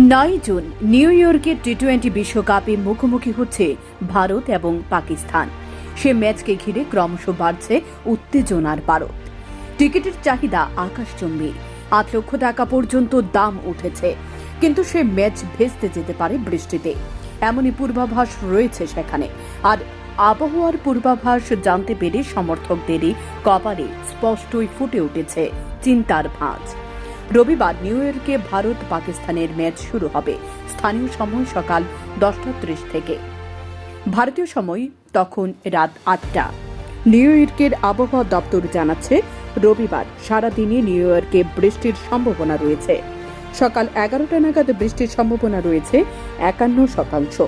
নয় June, new ইয়র্কের T twenty বিশ্বকাপে মুখোমুখি হচ্ছে ভারত এবং পাকিস্তান। সে ম্যাচকে ঘিরে ক্রমশ বাড়ছে উত্তেজনার পারদ। টিকিটের চাহিদা আকাশচুম্বী। আট লক্ষ টাকা পর্যন্ত দাম উঠেছে। কিন্তু সে ম্যাচ ভেস্তে যেতে পারে বৃষ্টিতে। এমনই পূর্বাভাস রয়েছে সেখানে। আর আবহাওয়ার পূর্বাভাস জানতে পেরে সমর্থকদেরই কপালে স্পষ্টই ফুটে উঠেছে চিন্তার ভাঁজ। রবিবার নিউ ইয়র্কে ভারত পাকিস্তানের ম্যাচ শুরু হবে। স্থানীয় সময় সকাল দশটা ত্রিশ থেকে। ভারতীয় সময় তখন রাত আটটা। নিউ ইয়র্কের আবহাওয়া দপ্তর জানাচ্ছে, রবিবার সারাদিনে নিউ ইয়র্কে বৃষ্টির সম্ভাবনা রয়েছে। সকাল এগারোটা নাগাদ বৃষ্টির সম্ভাবনা রয়েছে, একান্ন শতাংশ।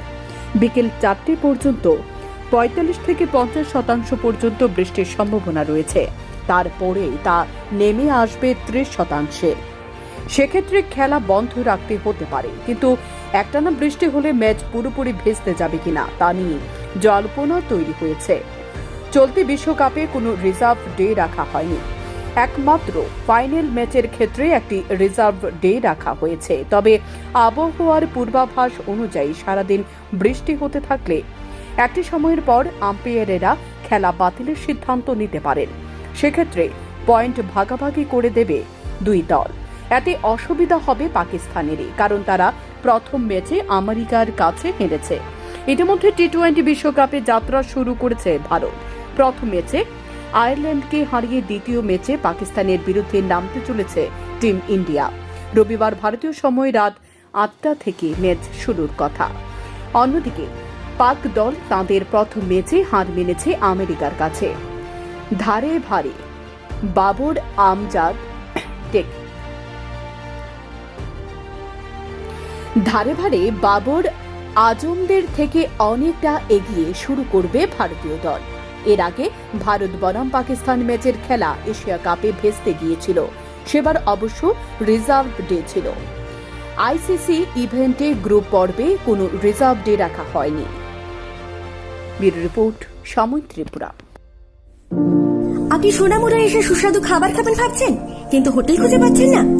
বিকেল চারটে পর্যন্ত, পঁয়তাল্লিশ থেকে পঞ্চাশ শতাংশ পর্যন্ত বৃষ্টির সম্ভাবনা রয়েছে। তারপরে তা নেমে আসবে ত্রিশ শতাংশে। সেক্ষেত্রে খেলা বন্ধ রাখতে হতে পারে। কিন্তু একটানা বৃষ্টি হলে ম্যাচ পুরোপুরি ভেস্তে যাবে কিনা তা নিয়ে জল্পনা তৈরি হয়েছে। চলতি বিশ্বকাপে কোনো রিজার্ভ ডে রাখা হয়নি। একমাত্র ফাইনাল ম্যাচের ক্ষেত্রে একটি রিজার্ভ ডে রাখা হয়েছে। তবে আবহাওয়ার পূর্বাভাস অনুযায়ী সারাদিন বৃষ্টি হতে থাকলে একটি সময়ের পর আম্পায়ারেরা খেলা বাতিলের সিদ্ধান্ত নিতে পারেন। সেক্ষেত্রে পয়েন্ট ভাগাভাগি করে দেবে দুই দল। এতে অসুবিধা হবে পাকিস্তানেরই, কারণ তারা প্রথম ম্যাচে আমেরিকার কাছে হেরেছে। ইতিমধ্যে টি টোয়েন্টি বিশ্বকাপে যাত্রা শুরু করেছে ভারত। প্রথম ম্যাচে আয়ারল্যান্ডকে হারিয়ে দ্বিতীয় ম্যাচে পাকিস্তানের বিরুদ্ধে নামতে চলেছে টিম ইন্ডিয়া। রবিবার ভারতীয় সময় রাত আটটা থেকে ম্যাচ শুরুর কথা। অন্যদিকে, পাক দল তাঁদের প্রথম ম্যাচে হার মেনেছে আমেরিকার কাছে। ধারে ভারে, বাবর আমজাদ, টেক ধারে ভারে বাবর আজমদের থেকে অনেকটা এগিয়ে শুরু করবে ভারতীয় দল। এর আগে ভারত বনাম পাকিস্তান ম্যাচের খেলা এশিয়া কাপে ভেস্তে গিয়েছিল। সেবার অবশ্য রিজার্ভ ডে ছিল। আইসিসি ইভেন্টে গ্রুপ পর্বে কোনো রিজার্ভ ডে রাখা হয়নি। রিপোর্ট, সময় ত্রিপুরা। আপনি সোনামুড়া এসে সুস্বাদু খাবার খাবেন ভাবছেন? কিন্তু হোটেল খুঁজে পাচ্ছেন না।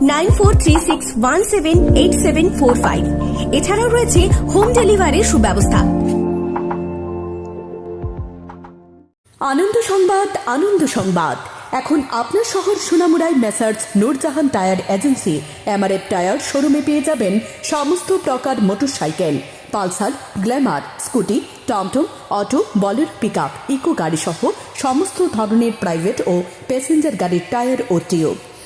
nine four three six one seven eight seven four five. এছাড়াও রয়েছে হোম ডেলিভারির সুব্যবস্থা। আনন্দ সংবাদ আনন্দ সংবাদ। এখন আপনার শহর সোনামুড়ায় messrs Nurjahan tyre agency. MRF tyre শোরুমে পেয়ে যাবেন সমস্ত প্রকার মোটরসাইকেল। পালসার, গ্ল্যামার, স্কুটি, টমটম, অটো, বলের পিক আপ ইকো গাড়ি সহ সমস্ত ধরনের প্রাইভেট ও প্যাসেঞ্জার গাড়ির টায়ার ও টিউব।